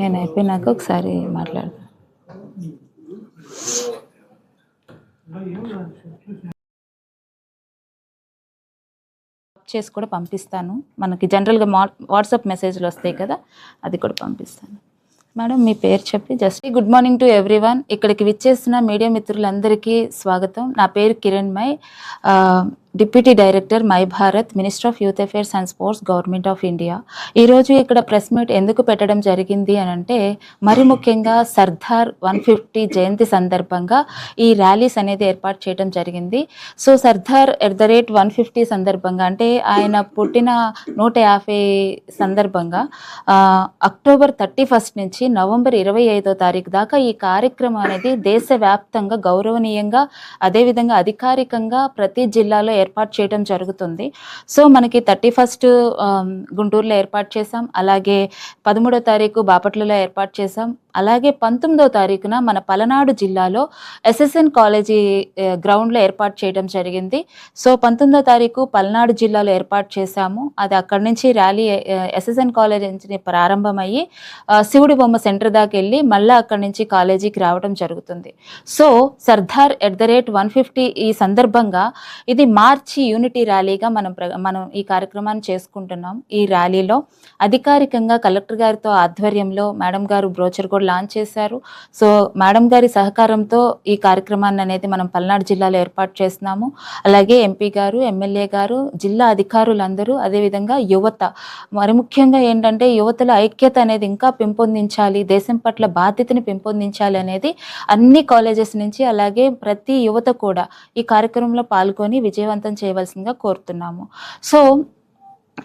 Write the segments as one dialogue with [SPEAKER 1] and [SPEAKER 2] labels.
[SPEAKER 1] నేను అయిపోయినాక ఒకసారి మాట్లాడతాను చేసి కూడా పంపిస్తాను. మనకి జనరల్గా మా వాట్సాప్ మెసేజ్లు వస్తాయి కదా అది కూడా పంపిస్తాను. మేడం మీ పేరు చెప్పి just good morning to everyone. ఇక్కడికి విచ్చేసిన మీడియా మిత్రులందరికీ స్వాగతం. నా పేరు Kiran my deputy director my Bharat minister of youth affairs and sports government of India. ఈరోజు ఇక్కడ ప్రెస్ మీట్ ఎందుకు పెట్టడం జరిగింది అని అంటే మరి ముఖ్యంగా సర్దార్ వన్ ఫిఫ్టీ జయంతి సందర్భంగా ఈ ర్యాలీస్ అనేది ఏర్పాటు చేయడం జరిగింది. So Sardar at the rate one fifty సందర్భంగా అంటే ఆయన పుట్టిన నూట యాభై సందర్భంగా అక్టోబర్ థర్టీ ఫస్ట్ నుంచి నవంబర్ ఇరవై ఐదో తారీఖు దాకా ఈ కార్యక్రమం అనేది దేశవ్యాప్తంగా గౌరవనీయంగా అదేవిధంగా అధికారికంగా ప్రతి జిల్లాలో ఏర్పాటు చేయడం జరుగుతుంది. సో మనకి థర్టీ ఫస్ట్ గుంటూరులో ఏర్పాటు చేసాం అలాగే పదమూడో తారీఖు బాపట్లలో ఏర్పాటు చేసాం అలాగే పంతొమ్మిదో తారీఖున మన పలనాడు జిల్లాలో ఎస్ఎస్ఎన్ కాలేజీ గ్రౌండ్లో ఏర్పాటు చేయడం జరిగింది. సో పంతొమ్మిదో తారీఖు పల్నాడు జిల్లాలో ఏర్పాటు చేశాము. అది అక్కడి నుంచి ర్యాలీ ఎస్ఎస్ఎన్ కాలేజ్ నుంచి ప్రారంభమయ్యి శివుడి బొమ్మ సెంటర్ దాకా వెళ్ళి మళ్ళీ అక్కడి నుంచి కాలేజీకి రావడం జరుగుతుంది. So Sardar at the rate one fifty ఈ సందర్భంగా ఇది మార్చి యూనిటీ ర్యాలీగా మనం మనం ఈ కార్యక్రమాన్ని చేసుకుంటున్నాం. ఈ ర్యాలీలో అధికారికంగా కలెక్టర్ గారితో ఆధ్వర్యంలో మేడం గారు బ్రోచర్ కూడా లాంచ్ చేశారు. సో మేడం గారి సహకారంతో ఈ కార్యక్రమాన్ని అనేది మనం పల్నాడు జిల్లాలో ఏర్పాటు చేస్తున్నాము. అలాగే ఎంపీ గారు ఎమ్మెల్యే గారు జిల్లా అధికారులందరూ అదేవిధంగా యువత. మరి ముఖ్యంగా ఏంటంటే యువతలో ఐక్యత అనేది ఇంకా పెంపొందించాలి దేశం పట్ల బాధ్యతని పెంపొందించాలి అనేది అన్ని కాలేజెస్ నుంచి అలాగే ప్రతి యువత కూడా ఈ కార్యక్రమంలో పాల్గొని విజయవంతం చేయవలసిందిగా కోరుతున్నాము. సో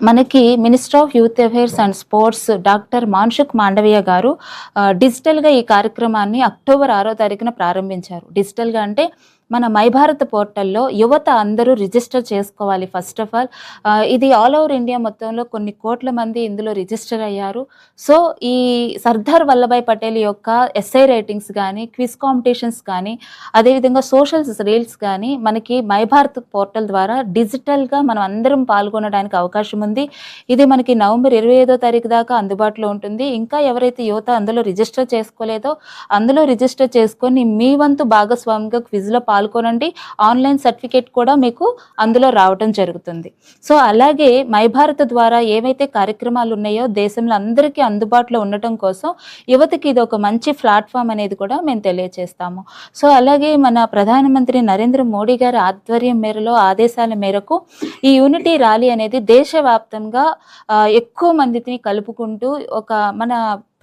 [SPEAKER 1] మనకి minister of youth affairs and sports doctor Mansukh Mandaviya గారు డిజిటల్గా ఈ కార్యక్రమాన్ని అక్టోబర్ ఆరో తారీఖున ప్రారంభించారు. డిజిటల్గా అంటే మన మైభారత్ పోర్టల్లో యువత అందరూ రిజిస్టర్ చేసుకోవాలి ఫస్ట్ ఆఫ్ ఆల్. ఇది ఆల్ ఓవర్ ఇండియా మొత్తంలో కొన్ని కోట్ల మంది ఇందులో రిజిస్టర్ అయ్యారు. సో ఈ సర్దార్ వల్లభాయ్ పటేల్ యొక్క ఎస్ఐ రైటింగ్స్ కానీ క్విజ్ కాంపిటీషన్స్ కానీ అదేవిధంగా సోషల్ రీల్స్ కానీ మనకి మై భారత్ పోర్టల్ ద్వారా డిజిటల్గా మనం అందరం పాల్గొనడానికి అవకాశం ఉంది. ఇది మనకి నవంబర్ ఇరవై ఐదో తారీఖు దాకా అందుబాటులో ఉంటుంది. ఇంకా ఎవరైతే యువత అందులో రిజిస్టర్ చేసుకోలేదో అందులో రిజిస్టర్ చేసుకొని మీ వంతు భాగస్వామిగా క్విజ్లో పాల్గొనండి. ఆన్లైన్ సర్టిఫికేట్ కూడా మీకు అందులో రావటం జరుగుతుంది. సో అలాగే మై భారత్ ద్వారా ఏవైతే కార్యక్రమాలు ఉన్నాయో దేశంలో అందరికీ అందుబాటులో ఉండటం కోసం యువతకి ఇది ఒక మంచి ప్లాట్ఫామ్ అనేది కూడా మేము తెలియజేస్తాము సో అలాగే మన ప్రధానమంత్రి నరేంద్ర మోడీ గారి ఆధ్వర్యం మేరలో ఆదేశాల మేరకు ఈ యూనిటీ ర్యాలీ అనేది దేశవ్యాప్తంగా ఎక్కువ మందిని కలుపుకుంటూ ఒక మన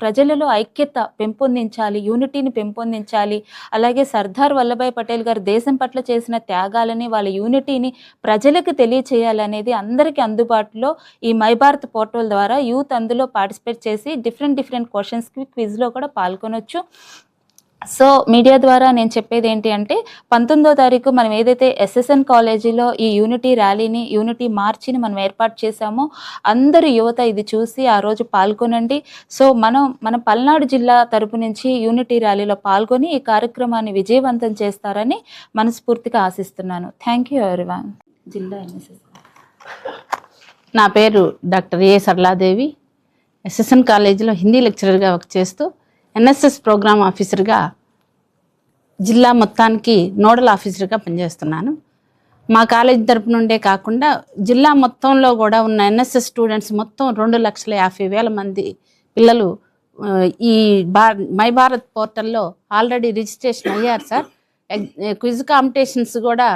[SPEAKER 1] ప్రజలలో ఐక్యత పెంపొందించాలి యూనిటీని పెంపొందించాలి. అలాగే సర్దార్ వల్లభాయ్ పటేల్ గారు దేశం పట్ల చేసిన త్యాగాలని వాళ్ళ యూనిటీని ప్రజలకు తెలియచేయాలనేది అందరికీ అందుబాటులో ఈ మై భారత్ పోర్టల్ ద్వారా యూత్ అందులో పార్టిసిపేట్ చేసి డిఫరెంట్ డిఫరెంట్ క్వశ్చన్స్కి క్విజ్లో కూడా పాల్గొనొచ్చు. సో మీడియా ద్వారా నేను చెప్పేది ఏంటి అంటే పంతొమ్మిదో తారీఖు మనం ఏదైతే ఎస్ఎస్ఎన్ కాలేజీలో ఈ యూనిటీ ర్యాలీని యూనిటీ మార్చిని మనం ఏర్పాటు చేశామో అందరు యువత ఇది చూసి ఆ రోజు పాల్గొనండి. సో మనం మన పల్నాడు జిల్లా తరపు నుంచి యూనిటీ ర్యాలీలో పాల్గొని ఈ కార్యక్రమాన్ని విజయవంతం చేస్తారని మనస్ఫూర్తిగా ఆశిస్తున్నాను. థ్యాంక్ యూ ఎవరివాన్ జిల్లా ఎన్ఎస్ఎస్.
[SPEAKER 2] నా పేరు డాక్టర్ ఏ. సరళాదేవి. ఎస్ఎస్ఎన్ కాలేజీలో హిందీ లెక్చరర్గా వర్క్ చేస్తూ ఎన్ఎస్ఎస్ ప్రోగ్రామ్ ఆఫీసర్గా జిల్లా మొత్తానికి నోడల్ ఆఫీసర్గా పనిచేస్తున్నాను. మా కాలేజీ తరపు నుండే కాకుండా జిల్లా మొత్తంలో కూడా ఉన్న ఎన్ఎస్ఎస్ స్టూడెంట్స్ మొత్తం రెండు లక్షల యాభై వేల మంది పిల్లలు ఈ భా మై భారత్ పోర్టల్లో ఆల్రెడీ రిజిస్ట్రేషన్ అయ్యారు సార్. క్విజ్ కాంపిటీషన్స్ కూడా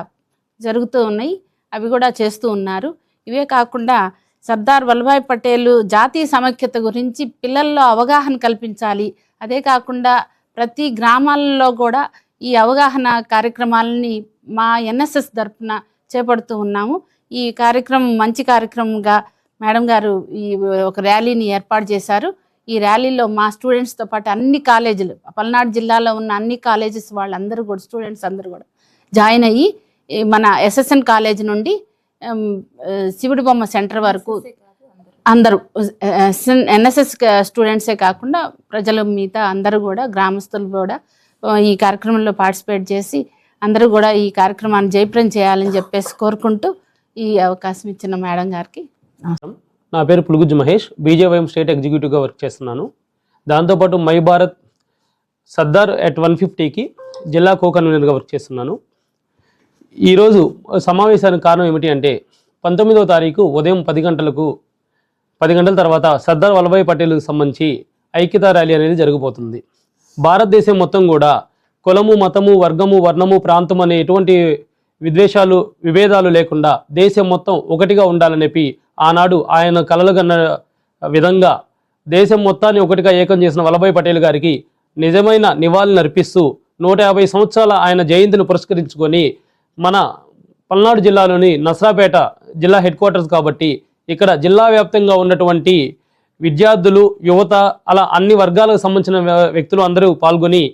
[SPEAKER 2] జరుగుతూ ఉన్నాయి. అవి కూడా చేస్తూ ఉన్నారు. ఇవే కాకుండా సర్దార్ వల్లభాయ్ పటేల్ జాతీయ సమైక్యత గురించి పిల్లల్లో అవగాహన కల్పించాలి అదే కాకుండా ప్రతి గ్రామాలలో కూడా ఈ అవగాహన కార్యక్రమాలని మా ఎన్ఎస్ఎస్ తరఫున చేపడుతూ ఉన్నాము. ఈ కార్యక్రమం మంచి కార్యక్రమంగా మేడం గారు ఈ ఒక ర్యాలీని ఏర్పాటు చేశారు. ఈ ర్యాలీలో మా స్టూడెంట్స్తో పాటు అన్ని కాలేజీలు పల్నాడు జిల్లాలో ఉన్న అన్ని కాలేజెస్ వాళ్ళందరూ కూడా స్టూడెంట్స్ అందరూ కూడా జాయిన్ అయ్యి ఈ మన ఎస్ఎస్ఎన్ కాలేజ్ నుండి శివుడు శివుడి బొమ్మ సెంటర్ వరకు అందరూ ఎన్ఎస్ఎస్ స్టూడెంట్సే కాకుండా ప్రజల మిగతా అందరూ కూడా గ్రామస్తులు కూడా ఈ కార్యక్రమంలో పార్టిసిపేట్ చేసి అందరూ కూడా ఈ కార్యక్రమాన్ని జయప్రం చేయాలని చెప్పేసి కోరుకుంటూ ఈ అవకాశం ఇచ్చిన మేడం గారికి
[SPEAKER 3] నా పేరు పులుగుజ్జు మహేష్. బీజేవైఎం స్టేట్ ఎగ్జిక్యూటివ్గా వర్క్ చేస్తున్నాను. దాంతోపాటు my Bharat Sardar at one ఫిఫ్టీకి జిల్లా కో కన్వీనర్గా వర్క్ చేస్తున్నాను. ఈరోజు సమావేశానికి కారణం ఏమిటి అంటే పంతొమ్మిదవ తారీఖు ఉదయం పది గంటలకు పది గంటల తర్వాత సర్దార్ వల్లభాయ్ పటేల్కి సంబంధించి ఐక్యతా ర్యాలీ అనేది జరగబోతుంది. భారతదేశం మొత్తం కూడా కులము మతము వర్గము వర్ణము ప్రాంతం అనే ఎటువంటి విద్వేషాలు విభేదాలు లేకుండా దేశం మొత్తం ఒకటిగా ఉండాలనేపి ఆనాడు ఆయన కలలుగన్న విధంగా దేశం మొత్తాన్ని ఒకటిగా ఏకం చేసిన వల్లభాయ్ పటేల్ గారికి నిజమైన నివాళులు అర్పిస్తూ నూట యాభై సంవత్సరాల ఆయన జయంతిని పురస్కరించుకొని మన పల్నాడు జిల్లాలోని నసరాపేట జిల్లా హెడ్ క్వార్టర్స్ కాబట్టి ఇక్కడ జిల్లా వ్యాప్తంగా ఉన్నటువంటి విద్యార్థులు యువత అలా అన్ని వర్గాలకు సంబంధించిన వ్యక్తులు అందరూ పాల్గొని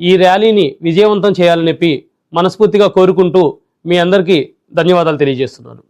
[SPEAKER 3] ఈ ర్యాలీని విజయవంతం చేయాలని చెప్పి మనస్ఫూర్తిగా కోరుకుంటూ మీ అందరికీ ధన్యవాదాలు తెలియజేస్తున్నాను.